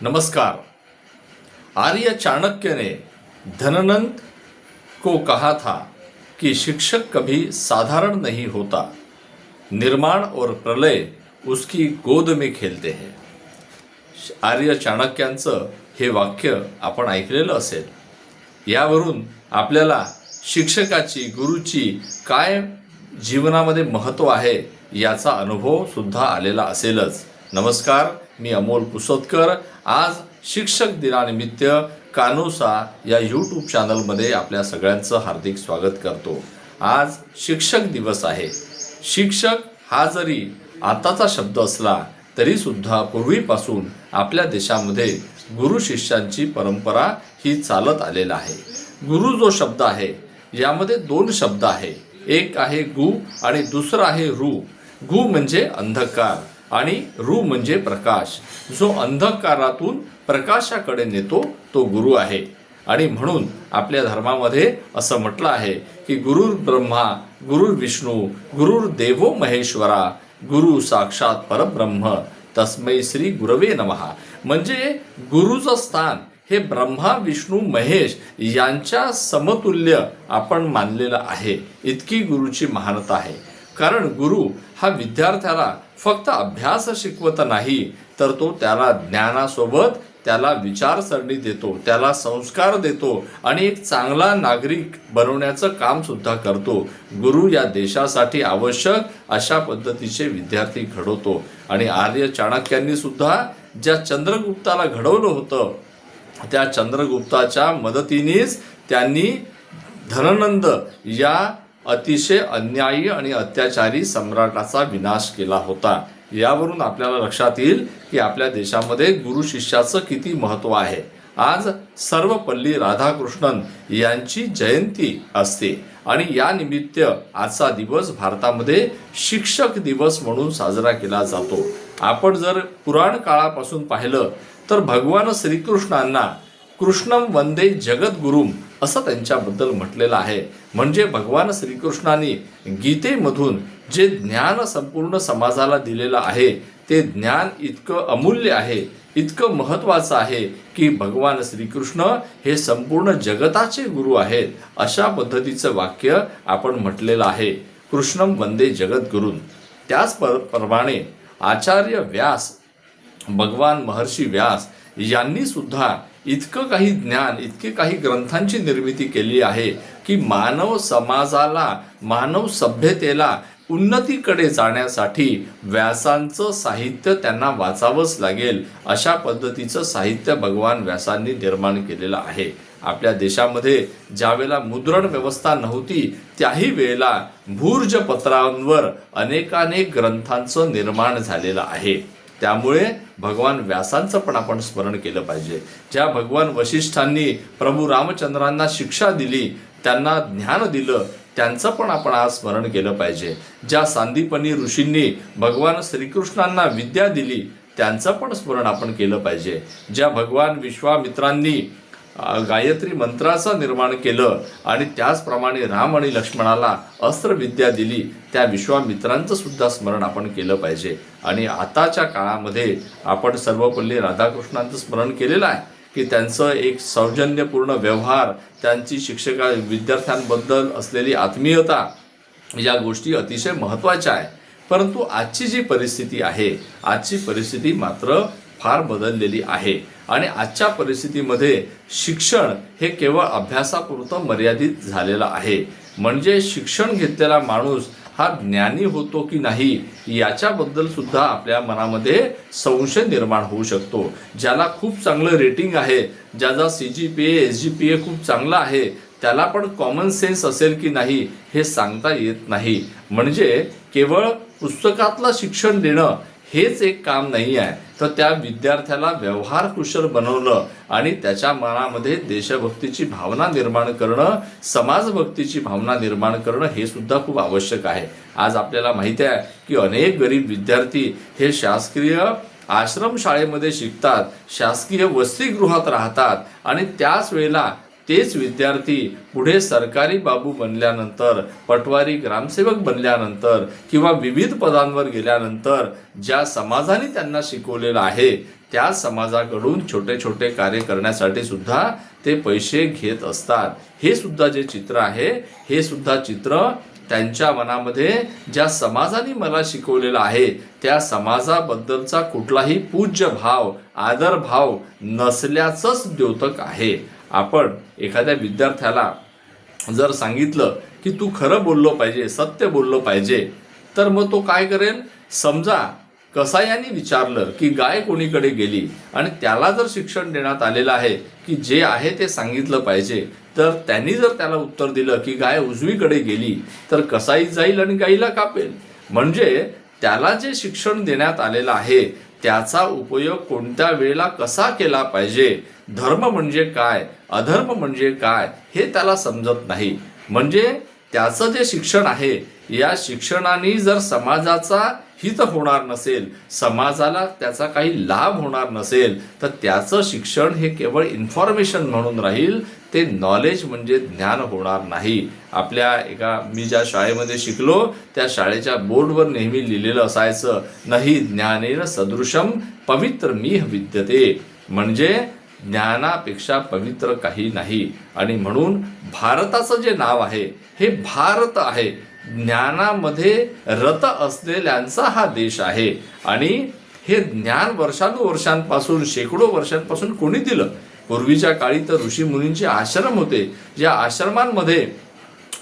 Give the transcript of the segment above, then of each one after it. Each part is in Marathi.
नमस्कार. आर्य चाणक्य ने धननंद को कहा था कि शिक्षक कभी साधारण नहीं होता. निर्माण और प्रलय उसकी गोद में खेलते हैं. आर्य चाणक्यांचं हे वाक्य आपण ऐकलेलं असेल. यावरून आपल्याला शिक्षकाची गुरुची काय जीवनामध्ये महत्त्व आहे याचा अनुभव सुद्धा आलेला असेलच. नमस्कार. मी अमोल पुसतकर. आज शिक्षक दिनानिमित्त कानोसा या यूट्यूब चॅनलमध्ये आपल्या सगळ्यांचं हार्दिक स्वागत करतो. आज शिक्षक दिवस आहे. शिक्षक हा जरी आताचा शब्द असला तरीसुद्धा पूर्वीपासून आपल्या देशामध्ये गुरु शिष्यांची परंपरा ही चालत आलेला आहे. गुरु जो शब्द आहे यामध्ये दोन शब्द आहे. एक आहे गु आणि दुसरा आहे रू. गु म्हणजे अंधकार. आणि रू म्हणजे प्रकाश. जो अंधकारातून प्रकाशाकडे नेतो तो गुरु आहे. आणि म्हणून आपल्या धर्मामध्ये असं म्हटलं आहे की गुरुर ब्रह्मा गुरुर विष्णू गुरुर देवो महेश्वरा गुरु साक्षात परब्रह्म तस्मै श्री गुरवे नमहा. म्हणजे गुरुचं स्थान हे ब्रह्मा विष्णू महेश यांच्या समतुल्य आपण मानलेलं आहे. इतकी गुरुची महानता आहे. कारण गुरु हा विद्यार्थ्याला फक्त अभ्यास शिकवत नाही तर तो त्याला ज्ञानासोबत त्याला विचारसरणी देतो त्याला संस्कार देतो आणि एक चांगला नागरिक बनवण्याचं काम सुद्धा करतो. गुरु या देशासाठी आवश्यक अशा पद्धतीचे विद्यार्थी घडवतो. आणि आर्य चाणक्यांनी सुद्धा ज्या चंद्रगुप्ताला घडवलं होतं त्या चंद्रगुप्ताच्या मदतीनेच त्यांनी धननंद या अतिशय अन्यायी आणि अत्याचारी सम्राटाचा विनाश केला होता. यावरून आपल्याला लक्षात येईल की आपल्या देशामध्ये गुरु शिष्याचं किती महत्त्व आहे. आज सर्वपल्ली राधाकृष्णन यांची जयंती असते आणि या निमित्त आजचा दिवस भारतामध्ये शिक्षक दिवस म्हणून साजरा केला जातो. आपण जर पुराण काळापासून पाहिलं तर भगवान श्रीकृष्णांना कृष्णम वंदे जगद्गुरुम असं त्यांच्याबद्दल म्हटलेलं आहे. म्हणजे भगवान श्रीकृष्णाने गीतेमधून जे ज्ञान संपूर्ण समाजाला दिलेलं आहे ते ज्ञान इतकं अमूल्य आहे इतकं महत्त्वाचं आहे की भगवान श्रीकृष्ण हे संपूर्ण जगताचे गुरु आहेत अशा पद्धतीचं वाक्य आपण म्हटलेलं आहे. कृष्णम वंदे जगद्गुरून. त्याच पर प्रमाणे आचार्य व्यास भगवान महर्षी व्यास यांनी सुद्धा इतकं काही ज्ञान इतके काही ग्रंथांची निर्मिती केली आहे की मानव समाजाला मानव सभ्यतेला उन्नतीकडे जाण्यासाठी व्यासांचं साहित्य त्यांना वाचावंच लागेल अशा पद्धतीचं साहित्य भगवान व्यासांनी निर्माण केलेलं आहे. आपल्या देशामध्ये ज्यावेळेला मुद्रण व्यवस्था नव्हती त्याही वेळेला भूर्ज पत्रांवर अनेकानेक ग्रंथांचं निर्माण झालेलं आहे. त्यामुळे भगवान व्यासांचं पण आपण स्मरण केलं पाहिजे. ज्या भगवान वशिष्ठांनी प्रभू रामचंद्रांना शिक्षा दिली त्यांना ज्ञान दिलं त्यांचं पण आपण आज स्मरण केलं पाहिजे. ज्या सांदीपनी ऋषींनी भगवान श्रीकृष्णांना विद्या दिली त्यांचं पण स्मरण आपण केलं पाहिजे. ज्या भगवान विश्वामित्रांनी गायत्री मंत्राचं निर्माण केलं आणि त्याचप्रमाणे राम आणि लक्ष्मणाला अस्त्रविद्या दिली त्या विश्वामित्रांचं सुद्धा स्मरण आपण केलं पाहिजे. आणि आताच्या काळामध्ये आपण सर्वपल्ली राधाकृष्णांचं स्मरण केलेलं आहे की त्यांचं एक सौजन्यपूर्ण व्यवहार त्यांची शिक्षका विद्यार्थ्यांबद्दल असलेली आत्मीयता या गोष्टी अतिशय महत्त्वाच्या आहे. परंतु आजची जी परिस्थिती आहे आजची परिस्थिती मात्र फार बदललेली आहे. आणि आजच्या परिस्थितीमध्ये शिक्षण हे केवळ अभ्यासापुरतं मर्यादित झालेलं आहे. म्हणजे शिक्षण घेतलेला माणूस हा ज्ञानी होतो की नाही याच्याबद्दल सुद्धा आपल्या मनामध्ये संशय निर्माण होऊ शकतो. ज्याला खूप चांगलं रेटिंग आहे ज्याचा C G P A S G P A खूप चांगला आहे त्याला पण कॉमन सेन्स असेल की नाही हे सांगता येत नाही. म्हणजे केवळ पुस्तकातलं शिक्षण देणं हेच एक काम नाही आहे. तर त्या विद्यार्थ्याला व्यवहार कुशल बनवलं आणि त्याच्या मनामध्ये देशभक्तीची भावना निर्माण करणं समाजभक्तीची भावना निर्माण करणं हे सुद्धा खूप आवश्यक आहे. आज आपल्याला माहिती आहे की अनेक गरीब विद्यार्थी हे शासकीय आश्रमशाळेमध्ये शिकतात शासकीय वसतिगृहात राहतात आणि त्याच वेळेला तेच विद्यार्थी पुढे सरकारी बाबू बनल्यानंतर पटवारी ग्रामसेवक बनल्यानंतर किंवा विविध पदांवर गेल्यानंतर ज्या समाजाने त्यांना शिकवलेलं आहे त्या समाजाकडून छोटे छोटे कार्य करण्यासाठी सुद्धा ते पैसे घेत असतात. हे सुद्धा जे चित्र आहे हे सुद्धा चित्र त्यांच्या मनामध्ये ज्या समाजाने मला शिकवलेलं आहे त्या समाजाबद्दलचा कुठलाही पूज्य भाव आदर भाव नसल्याचंच द्योतक आहे. आपण एखाद्या विद्यार्थ्याला जर सांगितलं की तू खरं बोललो पाहिजे सत्य बोललो पाहिजे तर मग तो काय करेल? समजा कसायाने विचारलं की गाय कोणीकडे गेली आणि त्याला जर शिक्षण देण्यात आलेलं आहे की जे आहे ते सांगितलं पाहिजे तर त्यांनी जर त्याला उत्तर दिलं की गाय उजवीकडे गेली तर कसाई जाईल आणि गाईला कापेल. म्हणजे त्याला जे शिक्षण देण्यात आलेलं आहे त्याचा उपयोग कोणत्या वेळेला कसा केला पाहिजे? धर्म म्हणजे काय? अधर्म म्हणजे काय? हे त्याला समजत नाही. म्हणजे त्याचं जे शिक्षण आहे या शिक्षणाने जर समाजाचा हित होणार नसेल समाजाला त्याचा काही लाभ होणार नसेल तर त्याचं शिक्षण हे केवळ इन्फॉर्मेशन म्हणून राहील ते नॉलेज म्हणजे ज्ञान होणार नाही. आपल्या एका मी ज्या शाळेमध्ये शिकलो त्या शाळेच्या बोर्डवर नेहमी लिहिलेलं असायचं नाही ज्ञानेन सदृशम पवित्र मीह विद्यते. म्हणजे ज्ञानापेक्षा पवित्र काही नाही. आणि म्हणून भारताचं जे नाव आहे हे भारत आहे. ज्ञानामध्ये रत असलेल्यांचा हा देश आहे. आणि हे ज्ञान वर्षानुवर्षांपासून शेकडो वर्षांपासून कोणी दिलं? पूर्वीच्या काळी तर ऋषी मुनींचे आश्रम होते. ज्या आश्रमांमध्ये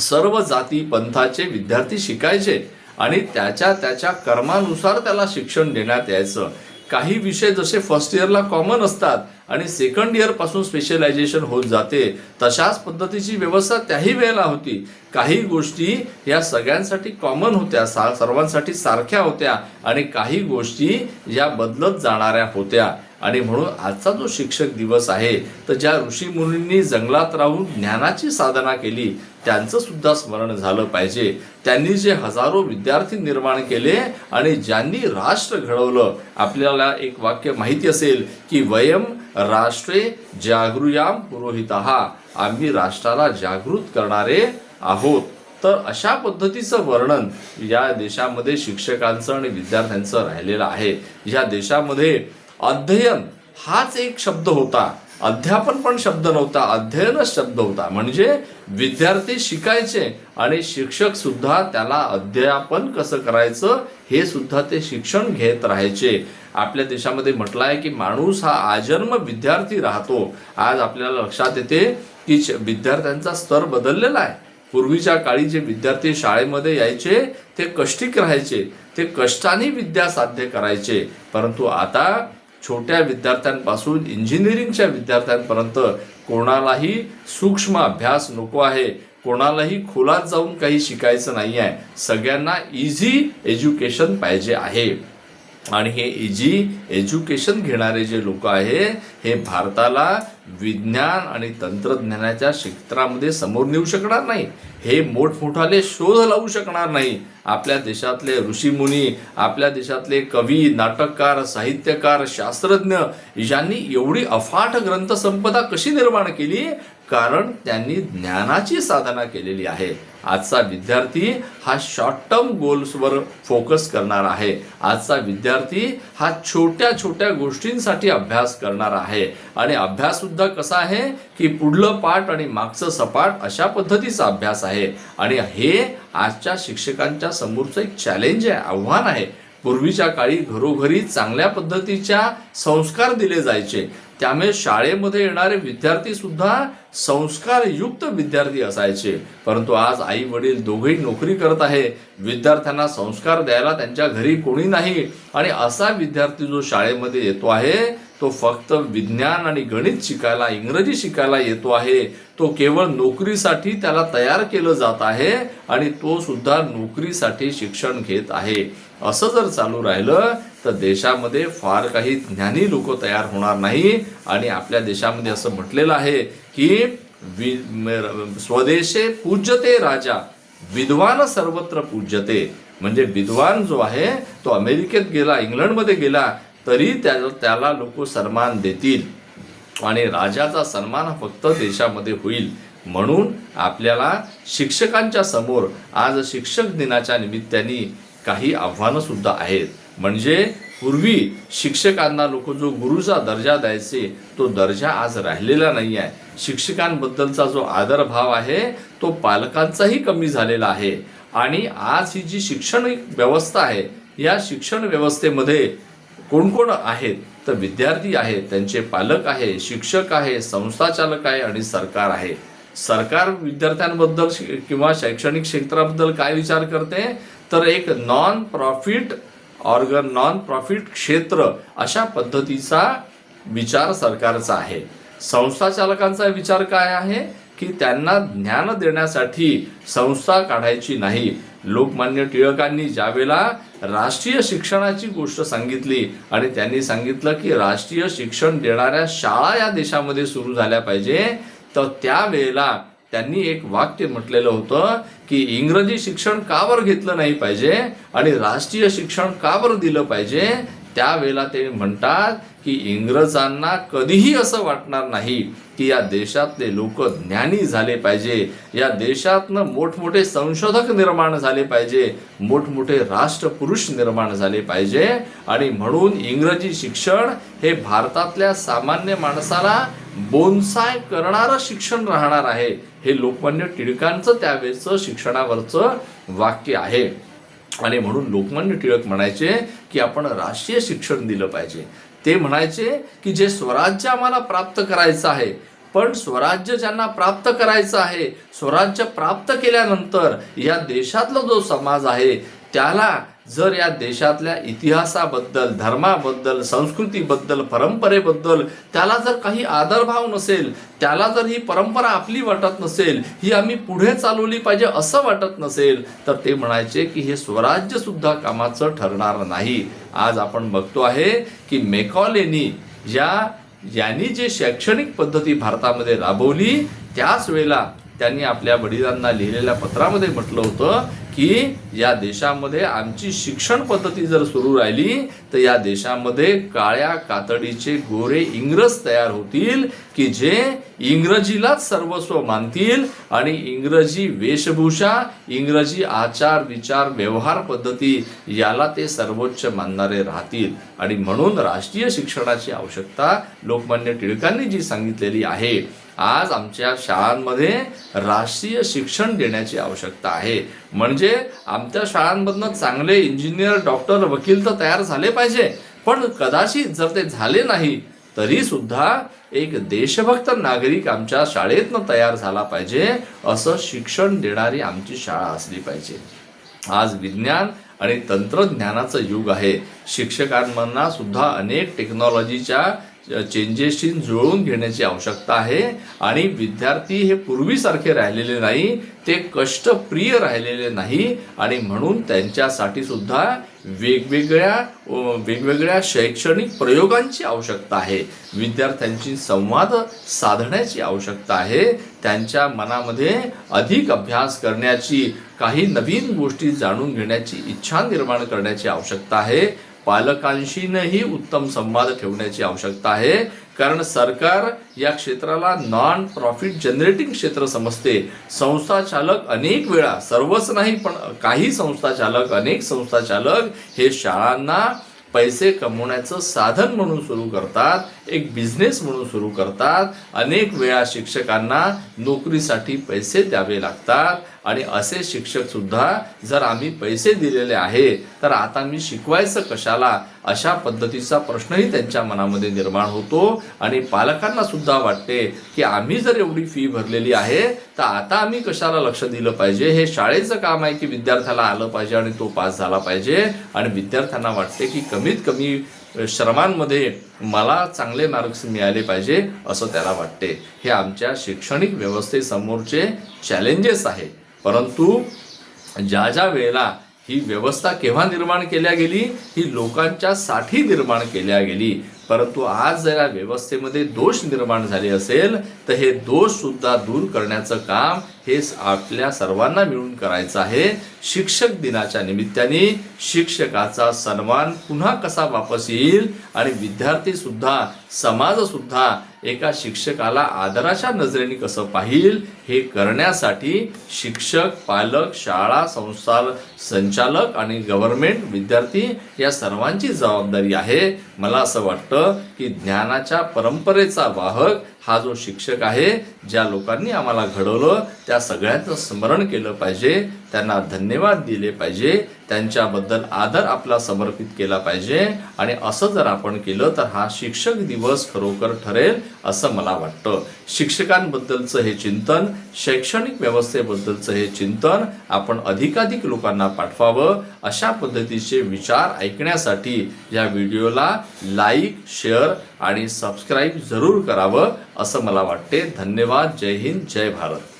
सर्व जाती पंथाचे विद्यार्थी शिकायचे आणि त्याच्या त्याच्या कर्मानुसार त्याला शिक्षण देण्यात यायचं. काही विषय जसे फर्स्ट इयरला कॉमन असतात आणि सेकंड इयरपासून स्पेशलायझेशन होत जाते तशाच पद्धतीची व्यवस्था त्याही वेळेला होती. काही गोष्टी या सगळ्यांसाठी कॉमन होत्या सा सर्वांसाठी सारख्या होत्या आणि काही गोष्टी या बदलत जाणाऱ्या होत्या. आणि म्हणून आजचा जो शिक्षक दिवस आहे तर ज्या ऋषी मुनींनी जंगलात राहून ज्ञानाची साधना केली त्यांचं सुद्धा स्मरण झालं पाहिजे. त्यांनी जे हजारो विद्यार्थी निर्माण केले आणि ज्यांनी राष्ट्र घडवलं आपल्याला एक वाक्य माहिती असेल की वयम राष्ट्रे जागृयाम पुरोहितहा आम्ही राष्ट्राला जागृत करणारे आहोत. तर अशा पद्धतीचं वर्णन या देशामध्ये शिक्षकांचं आणि विद्यार्थ्यांचं राहिलेलं आहे. या देशामध्ये अध्ययन हाच एक शब्द होता. अध्यापन पण शब्द नव्हता अध्ययनच शब्द होता. म्हणजे विद्यार्थी शिकायचे आणि शिक्षक सुद्धा त्याला अध्यापन कसं करायचं हे सुद्धा ते शिक्षण घेत राहायचे. आपल्या देशामध्ये म्हटलं आहे की माणूस हा आजन्म विद्यार्थी राहतो. आज आपल्याला लक्षात येते की विद्यार्थ्यांचा स्तर बदललेला आहे. पूर्वीच्या काळी जे विद्यार्थी शाळेमध्ये यायचे ते कष्टिक राहायचे. ते कष्टाने विद्या साध्य करायचे. परंतु आता छोट्या विद्यार्थ्यांपासून इंजिनिअरिंगच्या विद्यार्थ्यांपर्यंत कोणालाही सूक्ष्म अभ्यास नको आहे. कोणालाही खोलात जाऊन काही शिकायचं नाही आहे सगळ्यांना इझी एज्युकेशन पाहिजे आहे. आणि हे इजी एज्युकेशन घेणारे जे लोक आहे हे भारताला विज्ञान आणि तंत्रज्ञानाच्या क्षेत्रामध्ये समोर नेऊ शकणार नाही. हे मोठमोठाले शोध लावू शकणार नाही. आपल्या देशातले ऋषीमुनी आपल्या देशातले कवी नाटककार साहित्यकार शास्त्रज्ञ यांनी एवढी अफाट ग्रंथसंपदा कशी निर्माण केली? कारण त्यांनी ज्ञानाची साधना केलेली आहे. आजचा विद्यार्थी हा शॉर्ट टर्म गोल्सवर फोकस करणार आहे. आजचा विद्यार्थी हा छोट्या छोट्या गोष्टींसाठी अभ्यास करणार आहे. आणि अभ्याससुद्धा कसा आहे की पुढलं पाठ आणि मागचं सपाट अशा पद्धतीचा अभ्यास आहे. आणि हे आजच्या शिक्षकांच्या समोरचं एक चॅलेंज आहे आव्हान आहे. पूर्वीच्या काळी घरोघरी चांगल्या पद्धतीच्या संस्कार दिले जायचे. त्यामुळे शाळेमध्ये येणारे विद्यार्थी सुद्धा संस्कारयुक्त विद्यार्थी असायचे. परंतु आज आई वडील दोघेही नोकरी करत आहे. विद्यार्थ्यांना संस्कार द्यायला त्यांच्या घरी कोणी नाही. आणि असा विद्यार्थी जो शाळेमध्ये येतो आहे तो फक्त विज्ञान आणि गणित शिकायला इंग्रजी शिकायला येतो आहे. तो केवळ नोकरीसाठी त्याला तयार केलं जात आहे आणि तो सुद्धा नोकरीसाठी शिक्षण घेत आहे. असं जर चालू राहिलं तर देशामध्ये फार काही ज्ञानी लोक तयार होणार नाही. आणि आपल्या देशामध्ये असं म्हटलेलं आहे की वि स्वदेशे पूज्यते राजा विद्वान सर्वत्र पूज्यते. म्हणजे विद्वान जो आहे तो अमेरिकेत गेला इंग्लंडमध्ये गेला तरी त्या त्याला लोक सन्मान देतील. आणि राजाचा सन्मान हा फक्त देशामध्ये होईल. म्हणून आपल्याला शिक्षकांच्या समोर आज शिक्षक दिनाच्या निमित्ताने काही आव्हानंसुद्धा आहेत. म्हणजे पूर्वी शिक्षकांना लोक जो गुरुचा दर्जा द्यायचे तो दर्जा आज राहिलेला नाही आहे. शिक्षकांबद्दलचा जो आदरभाव आहे तो पालकांचाही कमी झालेला आहे. आणि आज ही जी शिक्षण व्यवस्था आहे या शिक्षण व्यवस्थेमध्ये कोण कोण आहेत? तर विद्यार्थी आहेत त्यांचे पालक आहे शिक्षक आहे संस्थाचालक आहे आणि सरकार आहे. सरकार विद्यार्थ्यांबद्दल शि- किंवा शैक्षणिक क्षेत्राबद्दल काय विचार करते? तर एक non profit organ non profit क्षेत्र अशा पद्धतीचा विचार सरकारचा आहे. संस्था चालकांचा विचार काय आहे? की त्यांना ज्ञान देण्यासाठी संस्था काढायची नाही. लोकमान्य टिळकांनी ज्यावेळेला राष्ट्रीय शिक्षणाची गोष्ट सांगितली आणि त्यांनी सांगितलं की राष्ट्रीय शिक्षण देणाऱ्या शाळा या देशामध्ये सुरू झाल्या पाहिजे तर त्यावेळेला त्यांनी एक वाक्य म्हटलेलं होतं की इंग्रजी शिक्षण का बरं घेतलं नाही पाहिजे आणि राष्ट्रीय शिक्षण का बरं दिलं पाहिजे त्यावेळेला ते म्हणतात की इंग्रजांना कधीही असं वाटणार नाही की या देशातले लोक ज्ञानी झाले पाहिजे या देशातनं मोठमोठे संशोधक निर्माण झाले पाहिजे मोठमोठे राष्ट्रपुरुष निर्माण झाले पाहिजे आणि म्हणून इंग्रजी शिक्षण हे भारतातल्या सामान्य माणसाला बोनसाय करणारं शिक्षण राहणार आहे हे लोकमान्य टिळकांचं त्यावेळेचं शिक्षणावरचं वाक्य आहे. आणि म्हणून लोकमान्य टिळक म्हणायचे की आपण राष्ट्रीय शिक्षण दिलं पाहिजे. ते म्हणायचे की जे स्वराज्य आम्हाला प्राप्त करायचं आहे पण स्वराज्य ज्यांना प्राप्त करायचं आहे स्वराज्य प्राप्त केल्यानंतर या देशातला जो समाज आहे त्याला जर या देशातल्या इतिहासाबद्दल धर्माबद्दल संस्कृतीबद्दल परंपरेबद्दल त्याला जर काही आदरभाव नसेल त्याला जर ही परंपरा आपली वाटत नसेल ही आम्ही पुढे चालवली पाहिजे असं वाटत नसेल तर ते म्हणायचे की हे स्वराज्य सुद्धा कामाचं ठरणार नाही. आज आपण बघतो आहे की मेकॉलेनी या यांनी जे शैक्षणिक पद्धती भारतामध्ये राबवली त्याच वेळेला त्यांनी आपल्या वडिलांना लिहिलेल्या पत्रामध्ये म्हटलं होतं की या देशामध्ये आमची शिक्षण पद्धती जर सुरू राहिली तर या देशामध्ये काळ्या कातडीचे गोरे इंग्रज तयार होतील की जे इंग्रजीलाच सर्वस्व मानतील आणि इंग्रजी वेशभूषा इंग्रजी आचार विचार व्यवहार पद्धती याला ते सर्वोच्च मानणारे राहतील. आणि म्हणून राष्ट्रीय शिक्षणाची आवश्यकता लोकमान्य टिळकांनी जी सांगितलेली आहे आज आमच्या शाळांमध्ये राष्ट्रीय शिक्षण देण्याची आवश्यकता आहे. म्हणजे आमच्या शाळांमधनं चांगले इंजिनियर डॉक्टर वकील तर तयार झाले पाहिजे. पण कदाचित जर ते झाले नाही तरी सुद्धा एक देशभक्त नागरिक आमच्या शाळेतनं तयार झाला पाहिजे असं शिक्षण देणारी आमची शाळा असली पाहिजे. आज विज्ञान आणि तंत्रज्ञानाचं युग आहे. शिक्षकांना सुद्धा अनेक टेक्नॉलॉजीच्या चेंजेसशी जुळवून घेण्याची आवश्यकता आहे आणि विद्यार्थी हे पूर्वीसारखे राहिलेले नाही ते कष्टप्रिय राहिलेले नाही आणि म्हणून त्यांच्यासाठी सुद्धा वेगवेगळ्या वेगवेगळ्या शैक्षणिक प्रयोगांची आवश्यकता आहे. विद्यार्थ्यांची संवाद साधण्याची आवश्यकता आहे. त्यांच्या मनामध्ये अधिक अभ्यास करण्याची काही नवीन गोष्टी जाणून घेण्याची इच्छा निर्माण करण्याची आवश्यकता आहे. पालकांशीनही उत्तम संवाद ठेवण्याची आवश्यकता आहे. कारण सरकार या क्षेत्राला नॉन प्रॉफिट जनरेटिंग क्षेत्र समजते. संस्थाचालक अनेक वेळा सर्वच नाही पण काही संस्थाचालक अनेक संस्थाचालक हे शाळांना पैसे कमवण्याचं साधन म्हणून सुरू करतात एक बिझनेस म्हणून सुरू करतात. अनेक वेळा शिक्षकांना नोकरीसाठी पैसे द्यावे लागतात. आणि असे शिक्षक सुद्धा जर आम्ही पैसे दिलेले आहे तर आता मी शिकवायचं कशाला? अशा पद्धतीचा प्रश्नही त्यांच्या मनामध्ये निर्माण होतो आणि पालकांना सुद्धा वाटते की आम्ही जर एवढी फी भरलेली आहे तर आता आम्ही कशाला लक्ष दिलं पाहिजे? हे शाळेचं काम आहे की विद्यार्थ्याला आलं पाहिजे आणि तो पास झाला पाहिजे? आणि विद्यार्थ्यांना वाटते की कमीत कमी श्रमांमध्ये मला चांगले मार्क्स मिळाले पाहिजे असं त्याला वाटते. हे आमच्या शैक्षणिक व्यवस्थेसमोरचे चॅलेंजेस आहे. परंतु ज्या ज्या वेळेला ही व्यवस्था केव्हा निर्माण केल्या गेली ही लोकांच्यासाठी निर्माण केल्या गेली. परंतु आज जर या व्यवस्थेमध्ये दोष निर्माण झाले असेल तर हे दोषसुद्धा दूर करण्याचं काम हेच आपल्या सर्वांना मिळून करायचं आहे. शिक्षक दिनाच्या निमित्ताने शिक्षकाचा सन्मान पुन्हा कसा वापस येईल? आणि विद्यार्थी सुद्धा समाज सुद्धा एका शिक्षकाला आदराच्या नजरेने कसं पाहिल? हे करण्यासाठी शिक्षक पालक शाळा संस्था संचालक आणि गव्हर्नमेंट विद्यार्थी या सर्वांची जबाबदारी आहे. मला असं वाटतं की ज्ञानाच्या परंपरेचा वाहक हा जो शिक्षक आहे ज्या लोकांनी आम्हाला घडवलं त्या सगळ्यांचं स्मरण केलं पाहिजे. त्यांना धन्यवाद दिले पाहिजे. त्यांच्याबद्दल आदर आपला समर्पित केला पाहिजे. आणि असं जर आपण केलं तर हा शिक्षक दिवस खरोखर ठरेल असं मला वाटतं. शिक्षकांबद्दलचं हे चिंतन शैक्षणिक व्यवस्थेबद्दलचं हे चिंतन आपण अधिकाधिक लोकांना पाठवावं. अशा पद्धतीचे विचार ऐकण्यासाठी या व्हिडिओला लाईक शेअर आणि सबस्क्राईब जरूर करावं असं मला वाटते. धन्यवाद. जय हिंद. जय भारत.